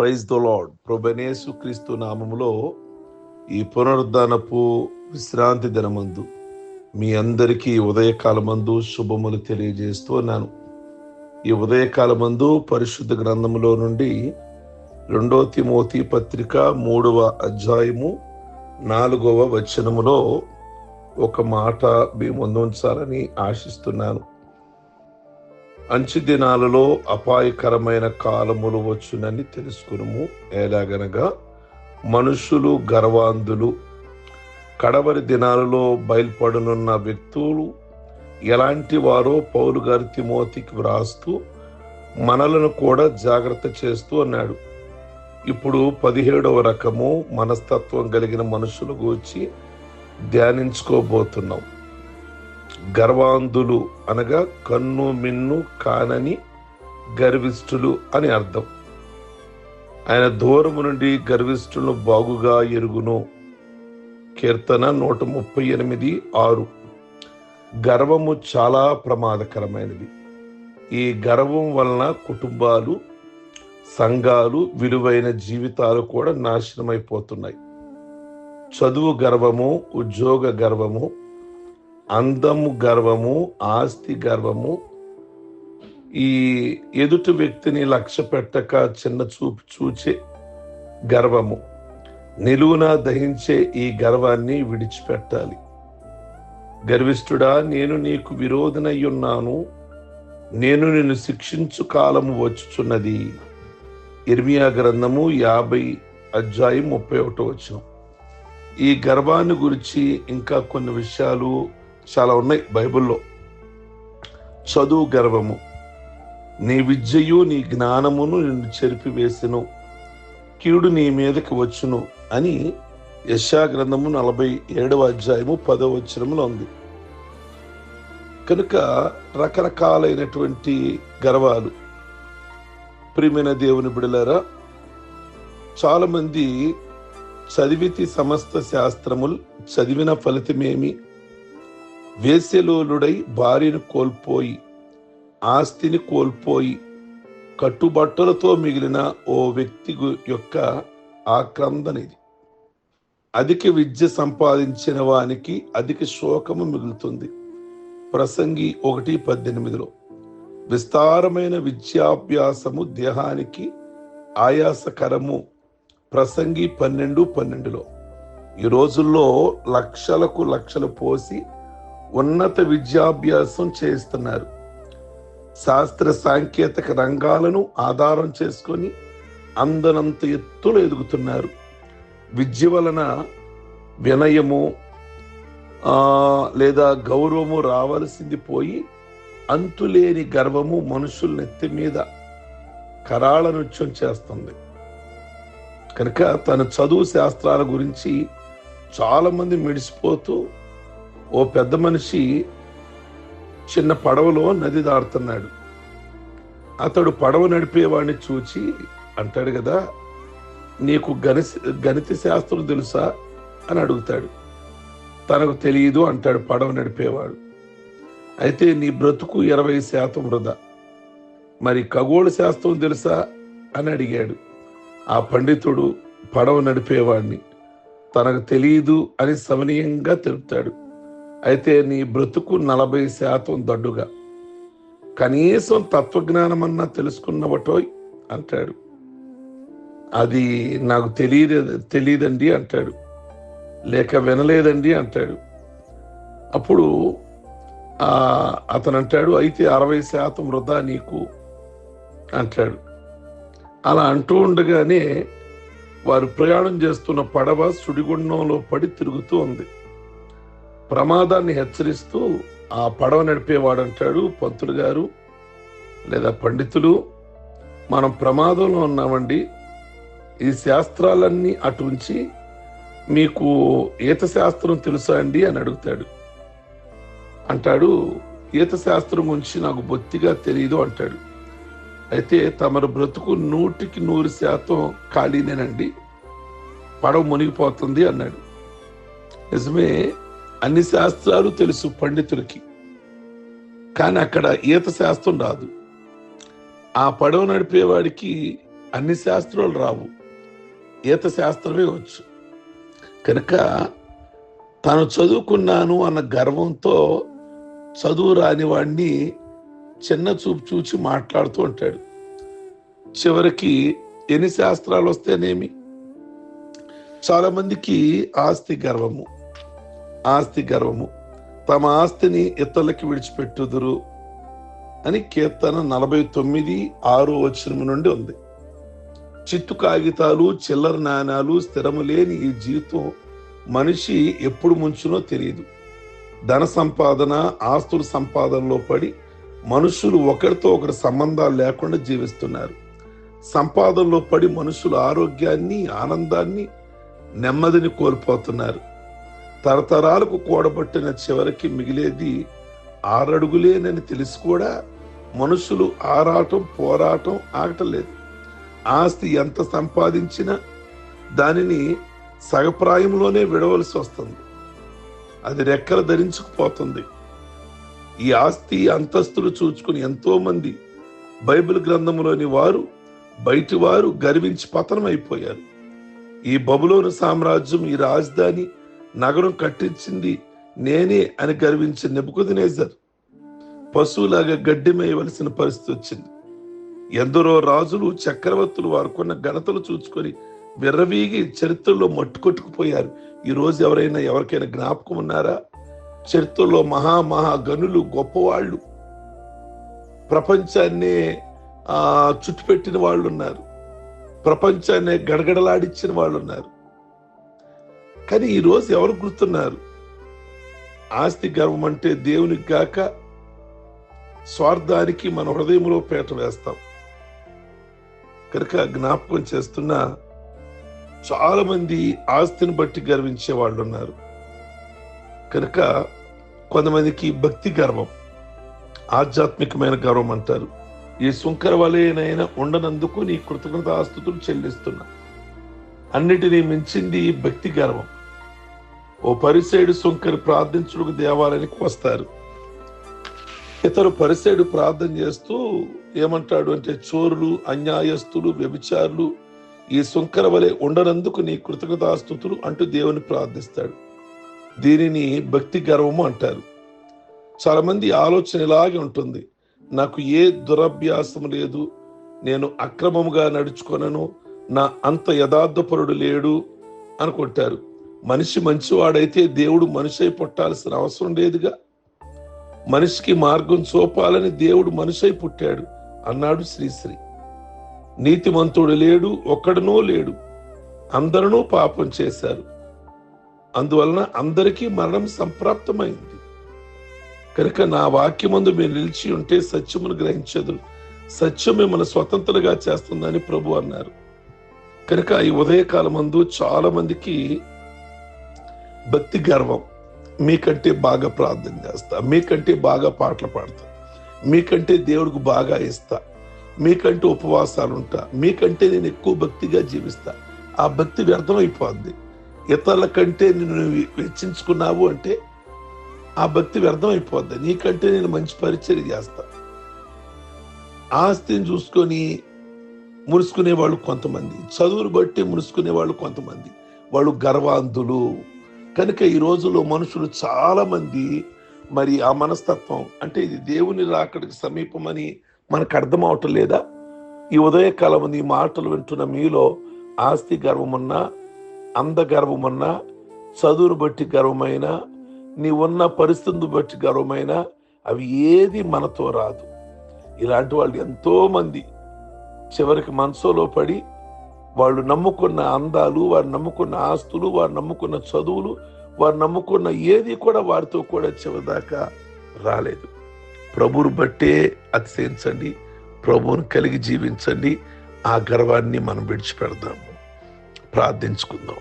Praise the lord ప్రభనేసు క్రీస్తు నామములో ఈ పునరుద్ధానపు విశ్రాంతి దినమందు మీ అందరికీ ఉదయకాలమందు శుభములు తెలియజేస్తున్నాను ఈ ఉదయకాలమందు పరిశుద్ధ గ్రంథములో నుండి రెండో తిమోతి పత్రిక మూడవ అధ్యాయము నాలుగవ వచనములో ఒక మాట మీ ముందు ఉంచాలని ఆశిస్తున్నాను. అంచు దినాలలో అపాయకరమైన కాలములు వచ్చునని తెలుసుకునుము. ఎలాగనగా మనుషులు గర్వాంధులు కడవరి దినాలలో బయలుపడనున్న వ్యక్తులు ఎలాంటి వారో పౌలు గారి తిమోతికి వ్రాస్తూ మనలను కూడా జాగ్రత్త చేస్తూ అన్నాడు. ఇప్పుడు పదిహేడవ రకము మనస్తత్వం కలిగిన మనుషుల గూర్చి ధ్యానించుకోబోతున్నాం. గర్వాంధులు అనగా కన్ను మిన్ను కానని గర్విష్ఠులు అని అర్థం. ఆయన దూరము నుండి గర్విష్ఠులను బాగుగా ఎరుగును. కీర్తన నూట ముప్పై ఎనిమిది ఆరు. గర్వము చాలా ప్రమాదకరమైనది. ఈ గర్వం వలన కుటుంబాలు సంఘాలు విలువైన జీవితాలు కూడా నాశనమైపోతున్నాయి. చదువు గర్వము ఉద్యోగ గర్వము అందము గర్వము ఆస్తి గర్వము. ఈ ఎదుటి వ్యక్తిని లక్ష్య పెట్టక చిన్న చూపు చూచే గర్వము. నిలువున దహించే ఈ గర్వాన్ని విడిచిపెట్టాలి. గర్విష్ఠుడా నేను నీకు విరోధనయ్యున్నాను. నేను నిన్ను శిక్షించు కాలము వచ్చుచున్నది. ఇర్మియా గ్రంథము యాభై అధ్యాయం ముప్పై ఒకటో వచ్చిన ఈ గర్వాన్ని గురించి ఇంకా కొన్ని విషయాలు చాలా ఉన్నాయి బైబిల్లో. చదువు గర్వము. నీ విద్యయు నీ జ్ఞానమును నిన్ను చెరిపివేసెను. కీడు నీ మీదకి వచ్చును అని యశా గ్రంథము నలభై ఏడవ అధ్యాయము పదవ వచనములో ఉంది. కనుక రకరకాలైనటువంటి గర్వాలు. ప్రియమైన దేవుని బిడలారా చాలామంది చదివితి సమస్త శాస్త్రములు చదివిన ఫలితమేమి? వేసెలోలుడై భార్యను కోల్పోయి ఆస్తిని కోల్పోయి కట్టుబట్టలతో మిగిలిన ఓ వ్యక్తి యొక్క ఆక్రందనిది. అధిక విద్య సంపాదించిన వానికి అధిక శోకము మిగులుతుంది. ప్రసంగి ఒకటి పద్దెనిమిదిలో విస్తారమైన విద్యాభ్యాసము దేహానికి ఆయాసకరము. ప్రసంగి పన్నెండు పన్నెండులో ఈ రోజుల్లో లక్షలకు లక్షలు పోసి ఉన్నత విద్యాభ్యాసం చేస్తున్నారు శాస్త్ర సాంకేతిక రంగాలను ఆధారం చేసుకొని అందనంత ఎత్తులు ఎదుగుతున్నారు. విద్య వలన వినయము లేదా గౌరవము రావలసింది పోయి అంతులేని గర్వము మనుషుల నెత్తి మీద కరాళ నృత్యం చేస్తుంది. కనుక తన చదువు శాస్త్రాల గురించి చాలామంది మెడిసిపోతూ మిడిసిపోతూ ఓ పెద్ద మనిషి చిన్న పడవలో నది దాడుతున్నాడు అతడు పడవ నడిపేవాడిని చూచి అంటాడు కదా నీకు గణి గణిత శాస్త్రం తెలుసా అని అడుగుతాడు. తనకు తెలియదు అంటాడు పడవ నడిపేవాడు. అయితే నీ బ్రతుకు ఇరవై శాతం వృధా. మరి ఖగోళ శాస్త్రం తెలుసా అని అడిగాడు. ఆ పండితుడు పడవ నడిపేవాడిని తనకు తెలియదు అని సమనీయంగా తెలుపుతాడు. అయితే నీ బ్రతుకు నలభై శాతం దడ్డుగా. కనీసం తత్వజ్ఞానమన్నా తెలుసుకున్నవటోయ్ అంటాడు. అది నాకు తెలియదు తెలియదండి అంటాడు. లేక వినలేదండి అంటాడు. అప్పుడు అతను అంటాడు అయితే అరవై శాతం వృధా నీకు అంటాడు. అలా అంటూ ఉండగానే వారు ప్రయాణం చేస్తున్న పడవ సుడిగుండంలో పడి తిరుగుతూ ఉంది. ప్రమాదాన్ని హెచ్చరిస్తూ ఆ పడవ నడిపేవాడు అంటాడు పంతులు గారు లేదా పండితులు మనం ప్రమాదంలో ఉన్నామండి. ఈ శాస్త్రాలన్నీ అటు ఉంచి మీకు ఈత శాస్త్రం తెలుసా అండి అని అడుగుతాడు. అంటాడు ఈత శాస్త్రం గురించి నాకు బొత్తిగా తెలియదు అంటాడు. అయితే తమరు బ్రతుకు నూటికి నూరు శాతం ఖాళీనేనండి. పడవ మునిగిపోతుంది అన్నాడు. నిజమే అన్ని శాస్త్రాలు తెలుసు పండితులకి. కానీ అక్కడ ఈత శాస్త్రం రాదు. ఆ పడవ నడిపేవాడికి అన్ని శాస్త్రాలు రావు. ఈత శాస్త్రమే వచ్చు. కనుక తాను చదువుకున్నాను అన్న గర్వంతో చదువు రాని వాడిని చిన్న చూపు చూచి మాట్లాడుతూ ఉంటాడు. చివరికి ఎన్ని శాస్త్రాలు వస్తేనేమి? చాలామందికి ఆస్తి గర్వము. ఆస్తి గర్వము. తమ ఆస్తిని ఇతరులకి విడిచిపెట్టుదురు అని కీర్తన నలభై తొమ్మిది ఆరో వచనం నుండి ఉంది. చిట్టు కాగితాలు చిల్లర నాణాలు స్థిరము లేని ఈ జీవితం మనిషి ఎప్పుడు ముంచునో తెలియదు. ధన సంపాదన ఆస్తుల సంపాదనలో పడి మనుషులు ఒకరితో ఒకరి సంబంధాలు లేకుండా జీవిస్తున్నారు. సంపాదనలో పడి మనుషులు ఆరోగ్యాన్ని ఆనందాన్ని నెమ్మదిని కోల్పోతున్నారు. తరతరాలకు కూడబట్టిన చివరికి మిగిలేది ఆరడుగులేనని తెలిసి కూడా మనుషులు ఆరాటం పోరాటం ఆగటం లేదు ఆస్తి ఎంత సంపాదించినా దానిని సగప్రాయంలోనే విడవలసి వస్తుంది. అది రెక్కలు ధరించుకుపోతుంది. ఈ ఆస్తి అంతస్తులు చూచుకుని ఎంతో మంది బైబిల్ గ్రంథంలోని వారు బయటి వారు గర్వించి పతనం అయిపోయారు ఈ బబులోని సామ్రాజ్యం ఈ రాజధాని నగరం కట్టించింది నేనే అని గర్వించిన నెబుకుదినేజర్. పశువులాగా గడ్డి మేయవలసిన పరిస్థితి వచ్చింది. ఎందరో రాజులు చక్రవర్తులు వారుకున్న ఘనతలు చూచుకొని విర్రవీగి చరిత్రలో మట్టుకొట్టుకుపోయారు. ఈరోజు ఎవరైనా ఎవరికైనా జ్ఞాపకం ఉన్నారా? చరిత్రలో మహా మహా గనులు గొప్పవాళ్ళు. ప్రపంచాన్నే ఆ చుట్టుపెట్టిన వాళ్ళు ఉన్నారు ప్రపంచాన్ని గడగడలాడించిన వాళ్ళు ఉన్నారు కానీ ఈరోజు ఎవరు గుర్తున్నారు? ఆస్తి గర్వం అంటే దేవునికి గాక స్వార్థానికి మన హృదయంలో పేట వేస్తాం. కనుక జ్ఞాపకం చేస్తున్న చాలా మంది ఆస్తిని బట్టి గర్వించే వాళ్ళు ఉన్నారు కనుక కొంతమందికి భక్తి గర్వం ఆధ్యాత్మికమైన గర్వం అంటారు. ఈ శుంకర వలయనైనా ఉండనందుకు నీ కృతజ్ఞత ఆస్తుతులు చెల్లిస్తున్నా. అన్నిటినీ మించింది భక్తి గర్వం. ఓ పరిసేడు సుంకరి ప్రార్థించుడుకు దేవాలయానికి వస్తారు. ఇతరు పరిసేడు ప్రార్థన చేస్తూ ఏమంటాడు అంటే చోరులు అన్యాయస్తులు వ్యభిచారులు ఈ సుంకర వలె ఉండనందుకు నీ కృతజ్ఞతాస్తుతులు అంటూ దేవుని ప్రార్థిస్తాడు. దీనిని భక్తి గర్వము అంటారు. చాలామంది ఆలోచన ఇలాగే ఉంటుంది. నాకు ఏ దురభ్యాసం లేదు. నేను అక్రమముగా నడుచుకొనను. నా అంత యథార్థపరుడు లేడు అనుకుంటారు మనిషి మంచివాడైతే దేవుడు మనిషి అయి పుట్టాల్సిన అవసరం లేదుగా. మనిషికి మార్గం చూపాలని దేవుడు మనిషి అయి పుట్టాడు అన్నాడు శ్రీశ్రీ. నీతిమంతుడు లేడు ఒక్కడనో లేడు. అందరినూ పాపం చేశారు. అందువలన అందరికీ మరణం సంప్రాప్తమైంది. కనుక నా వాక్యమందు మీరు నిలిచి ఉంటే సత్యమును గ్రహించదు సత్యం మిమ్మల్ని స్వతంత్రగా చేస్తుందని ప్రభు అన్నారు. కనుక ఈ ఉదయకాలం అందు చాలా మందికి భక్తి గర్వం మీకంటే బాగా ప్రార్థన చేస్తా మీకంటే బాగా పాటలు పాడతా మీకంటే దేవుడికి బాగా ఇస్తా మీకంటే ఉపవాసాలు ఉంటా మీకంటే నేను ఎక్కువ భక్తిగా జీవిస్తా. ఆ భక్తి వ్యర్థమైపోద్ది. ఇతరుల కంటే నిన్ను వెచ్చించుకున్నావు అంటే ఆ భక్తి వ్యర్థమైపోద్ది. నీకంటే నేను మంచి పరిచయం చేస్తా. ఆస్తిని చూసుకొని మురుసుకునే వాళ్ళు కొంతమంది. చదువును బట్టి మురుసుకునే వాళ్ళు కొంతమంది. వాళ్ళు గర్వాంధులు. కనుక ఈ రోజుల్లో మనుషులు చాలా మంది మరి ఆ మనస్తత్వం అంటే ఇది దేవుని రాకడికి సమీపమని మనకు అర్థం అవటం లేదా? ఈ ఉదయకాలం ఈ మాటలు వింటున్న మీలో ఆస్తి గర్వమున్నా అంద గర్వమున్నా చదువును బట్టి గర్వమైన నీ ఉన్న పరిస్థితిని బట్టి గర్వమైన అవి ఏది మనతో రాదు. ఇలాంటి వాళ్ళు ఎంతో మంది చివరికి మనసులో పడి వాళ్ళు నమ్ముకున్న అందాలు వారు నమ్ముకున్న ఆస్తులు వారు నమ్ముకున్న చదువులు వారు నమ్ముకున్న ఏది కూడా వారితో కూడా చివరిదాకా రాలేదు. ప్రభుని బట్టే అతిశయించండి ప్రభువుని కలిగి జీవించండి ఆ గర్వాన్ని మనం విడిచిపెడదాము. ప్రార్థించుకుందాం.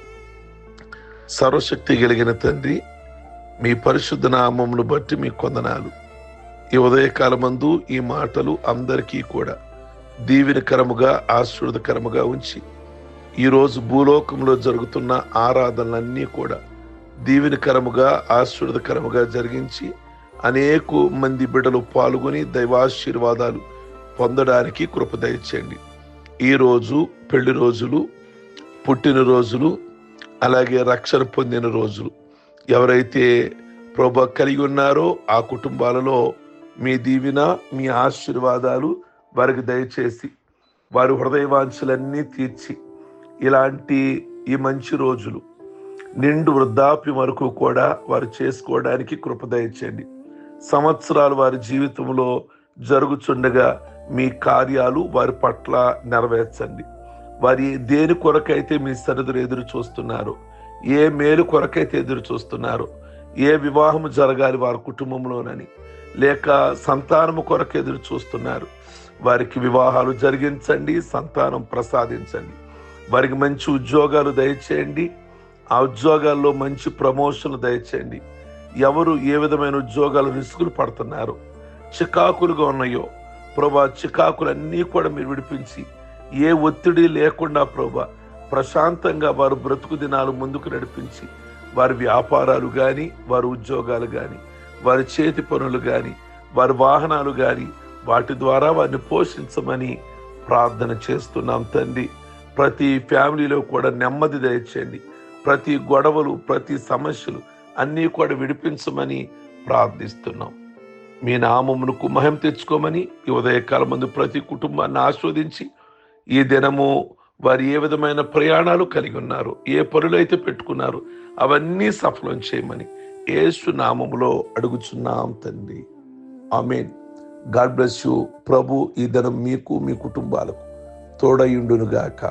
సర్వశక్తి కలిగిన తండ్రి మీ పరిశుద్ధ నామమును బట్టి మీ కొందనాలు. ఈ ఉదయకాలమందు ఈ మాటలు అందరికీ కూడా దీవెనకరముగా ఆశీర్వదకరముగా ఉంచి ఈరోజు భూలోకంలో జరుగుతున్న ఆరాధనలన్నీ కూడా దీవెనకరముగా ఆశీర్వదకరముగా జరిగించి అనేక మంది బిడ్డలు పాల్గొని దైవాశీర్వాదాలు పొందడానికి కృప దయచేయండి. ఈ రోజు పెళ్ళి రోజులు పుట్టినరోజులు అలాగే రక్షణ పొందిన రోజులు. ఎవరైతే ప్రభ కలిగి ఉన్నారో ఆ కుటుంబాలలో మీ దీవెన మీ ఆశీర్వాదాలు వారికి దయచేసి వారి హృదయవాంఛలన్నీ తీర్చి ఇలాంటి ఈ మంచి రోజులు నిండు వృద్ధాప్యం వరకు కూడా వారు చేసుకోవడానికి కృప దయచేయండి. సంవత్సరాలు వారి జీవితంలో జరుగుచుండగా మీ కార్యాలు వారి పట్ల నెరవేర్చండి. వారి దేని కొరకైతే మీ సరిదులు ఎదురు చూస్తున్నారు ఏ మేలు కొరకైతే ఎదురు చూస్తున్నారు ఏ వివాహము జరగాలి వారి కుటుంబంలోనని లేక సంతానము కొరకు ఎదురు చూస్తున్నారు వారికి వివాహాలు జరిగించండి సంతానం ప్రసాదించండి. వారికి మంచి ఉద్యోగాలు దయచేయండి. ఆ ఉద్యోగాల్లో మంచి ప్రమోషన్లు దయచేయండి. ఎవరు ఏ విధమైన ఉద్యోగాలు రిస్కులు పడుతున్నారు చికాకులుగా ఉన్నాయో ప్రభా చికాకులన్నీ కూడా మీరు విడిపించి ఏ ఒత్తిడి లేకుండా ప్రభా ప్రశాంతంగా వారు బ్రతుకు దినాలు ముందుకు నడిపించి వారి వ్యాపారాలు కానీ వారి ఉద్యోగాలు కానీ వారి చేతి పనులు కానీ వారి వాహనాలు కానీ వాటి ద్వారా వారిని పోషించమని ప్రార్థన చేస్తున్నాం తండ్రి. ప్రతి ఫ్యామిలీలో కూడా నెమ్మది దయచేయండి. ప్రతి గొడవలు ప్రతి సమస్యలు అన్నీ కూడా విడిపించమని ప్రార్థిస్తున్నాం. మీ నామమునకు మహిమ తెచ్చుకోమని ఈ ఉదయకాలం ముందు ప్రతి కుటుంబాన్ని ఆస్వాదించి ఈ దినము వారు ఏ విధమైన ప్రయాణాలు కలిగి ఉన్నారు ఏ పనులు అయితే పెట్టుకున్నారు అవన్నీ సఫలం చేయమని యేసు నామములో అడుగుచున్నాం తండ్రి. ఆమెన్. గాడ్ బ్లెస్ యూ ప్రభు ఈ దినం మీకు మీ కుటుంబాలకు తోడయుండునుగాక